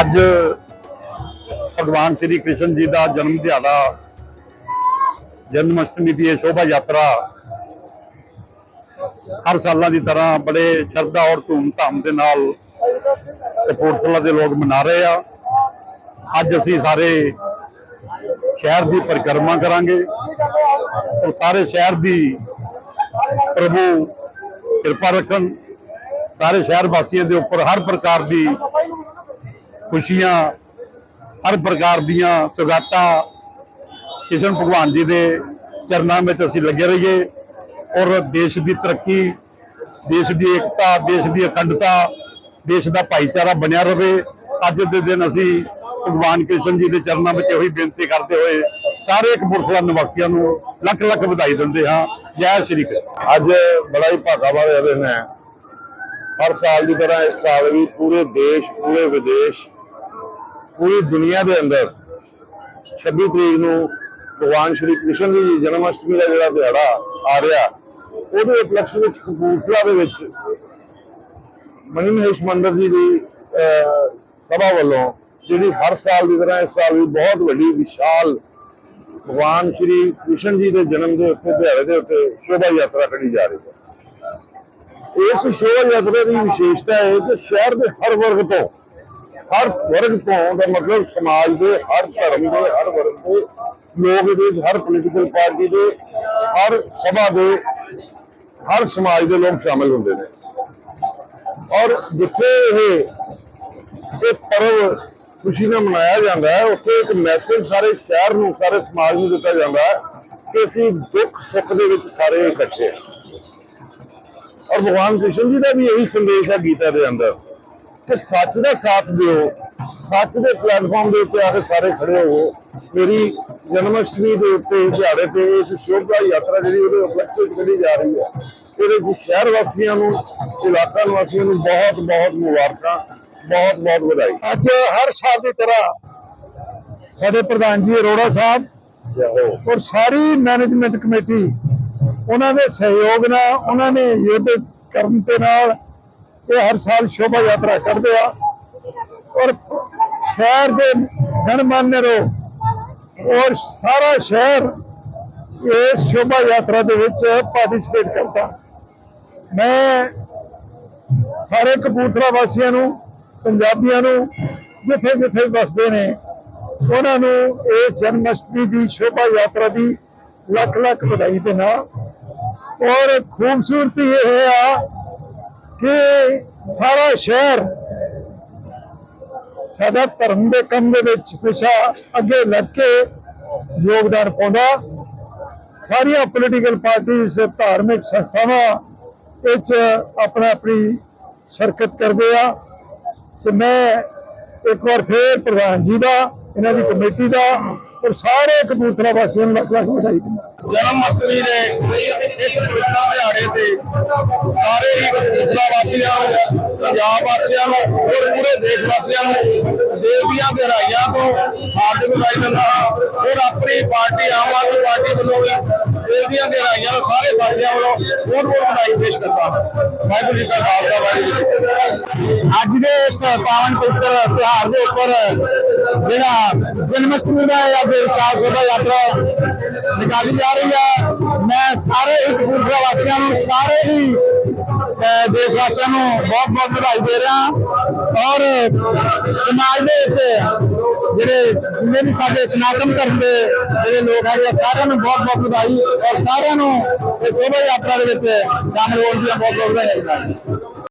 ਅੱਜ ਭਗਵਾਨ ਸ੍ਰੀ ਕ੍ਰਿਸ਼ਨ ਜੀ ਦਾ ਜਨਮ ਦਿਹਾੜਾ ਜਨਮ ਅਸ਼ਟਮੀ ਦੀ ਇਹ ਸ਼ੋਭਾ ਯਾਤਰਾ ਹਰ ਸਾਲਾਂ ਦੀ ਤਰ੍ਹਾਂ ਬੜੇ ਸ਼ਰਧਾ ਔਰ ਧੂਮ-ਧਾਮ ਦੇ ਨਾਲ ਕਪੂਰਥਲਾ ਦੇ ਲੋਕ ਮਨਾ ਰਹੇ ਆ। ਅੱਜ ਅਸੀਂ ਸਾਰੇ ਸ਼ਹਿਰ ਦੀ ਪਰਿਕਰਮਾ ਕਰਾਂਗੇ ਔਰ ਸਾਰੇ ਸ਼ਹਿਰ ਦੀ ਪ੍ਰਭੂ ਕਿਰਪਾ ਰੱਖਣ, ਸਾਰੇ ਸ਼ਹਿਰ ਵਾਸੀਆਂ ਦੇ ਉੱਪਰ ਹਰ ਪ੍ਰਕਾਰ ਦੀ ਖੁਸ਼ੀਆਂ ਹਰ ਪ੍ਰਕਾਰ ਦੀਆਂ ਸੁਗਾਤਾਂ ਕ੍ਰਿਸ਼ਨ ਭਗਵਾਨ ਜੀ ਦੇ ਚਰਨਾਂ ਵਿੱਚ ਅਸੀਂ ਲੱਗੇ ਰਹੀਏ ਔਰ ਦੇਸ਼ ਦੀ ਤਰੱਕੀ, ਦੇਸ਼ ਦੀ ਏਕਤਾ, ਦੇਸ਼ ਦੀ ਅਖੰਡਤਾ, ਦੇਸ਼ ਦਾ ਭਾਈਚਾਰਾ ਬਣਿਆ ਰਵੇ। ਅੱਜ ਦੇ ਦਿਨ ਅਸੀਂ ਭਗਵਾਨ ਕ੍ਰਿਸ਼ਨ ਜੀ ਦੇ ਚਰਨਾਂ ਵਿੱਚ ਉਹੀ ਬੇਨਤੀ ਕਰਦੇ ਹੋਏ ਸਾਰੇ ਕਪੂਰਥਲਾ ਨਿਵਾਸੀਆਂ ਨੂੰ ਲੱਖ ਲੱਖ ਵਧਾਈ ਦਿੰਦੇ ਹਾਂ। ਜੈ ਸ਼੍ਰੀ ਕ੍ਰਿਸ਼ਨ। ਅੱਜ ਬੜਾ ਹੀ ਭਾਗਾ ਵਾਲੇ ਦਿਨ ਹੈ ਹਰ ਸਾਲ ਦੀ ਤਰ੍ਹਾਂ ਇਸ ਸਾਲ ਵੀ ਪੂਰੇ ਦੇਸ਼, ਪੂਰੇ ਵਿਦੇਸ਼ ਪੂਰੀ ਦੁਨੀਆ ਦੇ ਅੰਦਰ 26 ਤਰੀਕ ਨੂੰ ਭਗਵਾਨ ਸ਼੍ਰੀ ਕ੍ਰਿਸ਼ਨ ਜੀ ਦੀ ਜਨਮ ਅਸ਼ਟਮੀ ਦਾ ਜਿਹੜਾ ਦਿਹਾੜਾ ਆ ਰਿਹਾ, ਉਹਦੇ ਉਪਲਕਸ਼ ਵਿੱਚ ਕਪੂਰਥਲਾ ਦੇ ਵਿੱਚ ਮਨੀ ਮਹੇਸ਼ ਮੰਦਰ ਜੀ ਦੀ ਸਭਾ ਵੱਲੋਂ ਜਿਹੜੀ ਹਰ ਸਾਲ ਦੀ ਤਰ੍ਹਾਂ ਇਸ ਸਾਲ ਵੀ ਬਹੁਤ ਵੱਡੀ, ਵਿਸ਼ਾਲ ਭਗਵਾਨ ਸ਼੍ਰੀ ਕ੍ਰਿਸ਼ਨ ਜੀ ਦੇ ਜਨਮ ਦੇ ਉੱਤੇ, ਦਿਹਾੜੇ ਦੇ ਉੱਤੇ ਸ਼ੋਭਾ ਯਾਤਰਾ ਕੱਢੀ ਜਾ ਰਹੀ ਹੈ। ਇਸ ਸ਼ੋਭਾ ਯਾਤਰਾ ਦੀ ਵਿਸ਼ੇਸ਼ਤਾ ਹੈ ਕਿ ਸ਼ਹਿਰ ਦੇ ਹਰ ਵਰਗ ਤੋਂ ਹਰ ਵਰਗ ਤੋਂ ਦਾ ਮਤਲਬ ਸਮਾਜ ਦੇ, ਹਰ ਧਰਮ ਦੇ, ਹਰ ਵਰਗ ਦੇ, ਲੋਕ ਦੇ, ਹਰ ਪੋਲੀਟੀਕਲ ਪਾਰਟੀ ਦੇ, ਹਰ ਸਭਾ ਦੇ, ਹਰ ਸਮਾਜ ਦੇ ਲੋਕ ਸ਼ਾਮਿਲ ਹੁੰਦੇ ਨੇ। ਔਰ ਜਿੱਥੇ ਇਹ ਇਹ ਪਰਵ ਖੁਸ਼ੀ ਨਾਲ ਮਨਾਇਆ ਜਾਂਦਾ ਹੈ, ਉੱਥੇ ਇੱਕ ਮੈਸੇਜ ਸਾਰੇ ਸ਼ਹਿਰ ਨੂੰ, ਸਾਰੇ ਸਮਾਜ ਨੂੰ ਦਿੱਤਾ ਜਾਂਦਾ ਹੈ ਕਿ ਅਸੀਂ ਦੁੱਖ, ਸੁੱਖ ਦੇ ਵਿੱਚ ਸਾਰੇ ਇਕੱਠੇ ਹਾਂ। ਔਰ ਭਗਵਾਨ ਕ੍ਰਿਸ਼ਨ ਜੀ ਦਾ ਵੀ ਇਹੀ ਸੰਦੇਸ਼ ਹੈ ਗੀਤਾ ਦੇ ਅੰਦਰ। ਕਿ ਸੱਚ ਦਾ ਸਾਥ ਦਿਓ। ਸੱਚ ਦੇ ਪਲੇਟਫਾਰਮ ਦੇ ਉੱਤੇ ਆ ਕੇ ਸਾਰੇ ਖੜੇ ਹੋਵੋ। ਮੇਰੀ ਜਨਮ ਅਸ਼ਟਮੀ ਦੇ ਉੱਤੇ ਦਿਹਾੜੇ ਤੇ ਇਸ ਸ਼ੋਭਾ ਯਾਤਰਾ ਜਿਹੜੀ ਉਹਦੇ ਉਪਲਕਸ਼ ਕੱਢੀ ਜਾ ਰਹੀ ਹੈ। ਇਹਦੇ ਵਿੱਚ ਸ਼ਹਿਰ ਵਾਸੀਆਂ ਨੂੰ ਇਲਾਕਾ ਨਿਵਾਸੀਆਂ ਨੂੰ ਬਹੁਤ ਬਹੁਤ ਮੁਬਾਰਕਾਂ ਬਹੁਤ ਬਹੁਤ ਵਧਾਈ। ਅੱਜ ਹਰ ਸਾਲ ਦੀ ਤਰ੍ਹਾਂ ਸਾਡੇ ਪ੍ਰਧਾਨ ਜੀ ਅਰੋੜਾ ਸਾਹਿਬ ਔਰ ਸਾਰੀ ਮੈਨੇਜਮੈਂਟ ਕਮੇਟੀ ਉਹਨਾਂ ਦੇ ਸਹਿਯੋਗ ਨਾਲ ਉਹਨਾਂ ਨੇ ਯੁੱਧ ਕਰਨ ਦੇ ਨਾਲ ਇਹ ਹਰ ਸਾਲ ਸ਼ੋਭਾ ਯਾਤਰਾ ਕਰਦੇ ਆ। ਔਰ ਸ਼ਹਿਰ ਦੇ ਗਣਮਾਨਿਆ ਰੋ ਔਰ ਸਾਰਾ ਸ਼ਹਿਰ ਇਸ ਸ਼ੋਭਾ ਯਾਤਰਾ ਦੇ ਵਿੱਚ ਪਾਰਟਿਸਿਪੇਟ ਕਰਦਾ। ਮੈਂ ਸਾਰੇ ਕਪੂਰਥਲਾ ਵਾਸੀਆਂ ਨੂੰ, ਪੰਜਾਬੀਆਂ ਨੂੰ ਜਿੱਥੇ ਜਿੱਥੇ ਵਸਦੇ ਨੇ, ਉਹਨਾਂ ਨੂੰ ਇਸ ਜਨਮ ਅਸ਼ਟਮੀ ਦੀ ਸ਼ੋਭਾ ਯਾਤਰਾ ਦੀ ਲੱਖ ਲੱਖ ਵਧਾਈ ਦੇਣਾ। ਔਰ ਖੂਬਸੂਰਤੀ ਇਹ ਆ ਕਿ ਸਾਰਾ ਸ਼ਹਿਰ ਸਾਡਾ ਧਰਮ ਦੇ ਕੰਮ ਦੇ ਵਿੱਚ ਹਮੇਸ਼ਾ ਅੱਗੇ ਲੱਗ ਕੇ ਯੋਗਦਾਨ ਪਾਉਂਦਾ। ਸਾਰੀਆਂ ਪੋਲੀਟੀਕਲ ਪਾਰਟੀਆਂ ਧਾਰਮਿਕ ਸੰਸਥਾਵਾਂ ਵਿੱਚ ਆਪਣਾ ਆਪਣੀ ਸ਼ਰਕਤ ਕਰਦੇ ਆ। ਤੇ ਮੈਂ ਇੱਕ ਵਾਰ ਫੇਰ ਪ੍ਰਧਾਨ ਜੀ ਦਾ, ਇਹਨਾਂ ਦੀ ਕਮੇਟੀ ਦਾ ਔਰ ਸਾਰੇ ਕਪੂਰਥਲਾ ਵਾਸੀਆਂ ਨੂੰ ਲੱਖ ਲੱਖ ਵਧਾਈ ਦਿੰਦਾ। ਜਨਮ ਅਸ਼ਟਮੀ ਦੇ ਇਸ ਸਾਰੇ ਹੀ ਕਪੂਰਥਲਾ ਵਾਸੀਆਂ ਨੂੰ, ਪੰਜਾਬ ਵਾਸੀਆਂ ਨੂੰ ਹੋਰ ਪੂਰੇ ਦੇਸ਼ ਵਾਸੀਆਂ ਨੂੰ ਦੇਵ ਦੀਆਂ ਗਹਿਰਾਈਆਂ ਤੋਂ ਹਾਰਦਿਕ ਵਧਾਈ ਦਿੰਦਾ ਹਾਂ। ਔਰ ਆਪਣੀ ਪਾਰਟੀ ਆਮ ਆਦਮੀ ਪਾਰਟੀ ਵੱਲੋਂ ਵੀ ਦੇਵ ਦੀਆਂ ਗਹਿਰਾਈਆਂ ਨੂੰ ਸਾਰੇ ਸਾਥੀਆਂ ਵੱਲੋਂ ਬਹੁਤ ਬਹੁਤ ਵਧਾਈ ਪੇਸ਼ ਕਰਦਾ ਹਾਂ। ਵਾਹਿਗੁਰੂ ਜੀ ਕਾ ਖਾਲਸਾ, ਵਾਹਿਗੁਰੂ ਜੀ ਅੱਜ ਦੇ ਇਸ ਪਾਵਨ ਪਵਿੱਤਰ ਤਿਉਹਾਰ ਦੇ ਉੱਪਰ ਜਿਹੜਾ ਜਨਮ ਅਸ਼ਟਮੀ ਦਾ ਅੱਜ ਵਿਸ਼ਾਲ ਸ਼ੋਭਾ ਯਾਤਰਾ ਨਿਕਾਲੀ ਜਾ ਰਹੀ ਹੈ। ਮੈਂ ਸਾਰੇ ਇੱਕ ਕਪੂਰਥਲਾ ਵਾਸੀਆਂ ਨੂੰ, ਸਾਰੇ ਹੀ ਦੇਸ਼ ਵਾਸੀਆਂ ਨੂੰ ਬਹੁਤ ਬਹੁਤ ਵਧਾਈ ਦੇ ਰਿਹਾ ਔਰ ਸਮਾਜ ਦੇ ਵਿੱਚ ਜਿਹੜੇ ਜਿੰਨੇ ਵੀ ਸਾਡੇ ਸਨਾਤਨ ਧਰਮ ਦੇ ਜਿਹੜੇ ਲੋਕ ਹੈਗੇ ਆ, ਸਾਰਿਆਂ ਨੂੰ ਬਹੁਤ ਬਹੁਤ ਵਧਾਈ ਔਰ ਸਾਰਿਆਂ ਨੂੰ ਇਹ ਸ਼ੋਭਾ ਯਾਤਰਾ ਦੇ ਵਿੱਚ ਸ਼ਾਮਲ ਹੋਣ ਦੀਆਂ ਬਹੁਤ ਬਹੁਤ ਵਧਾਈਆਂ।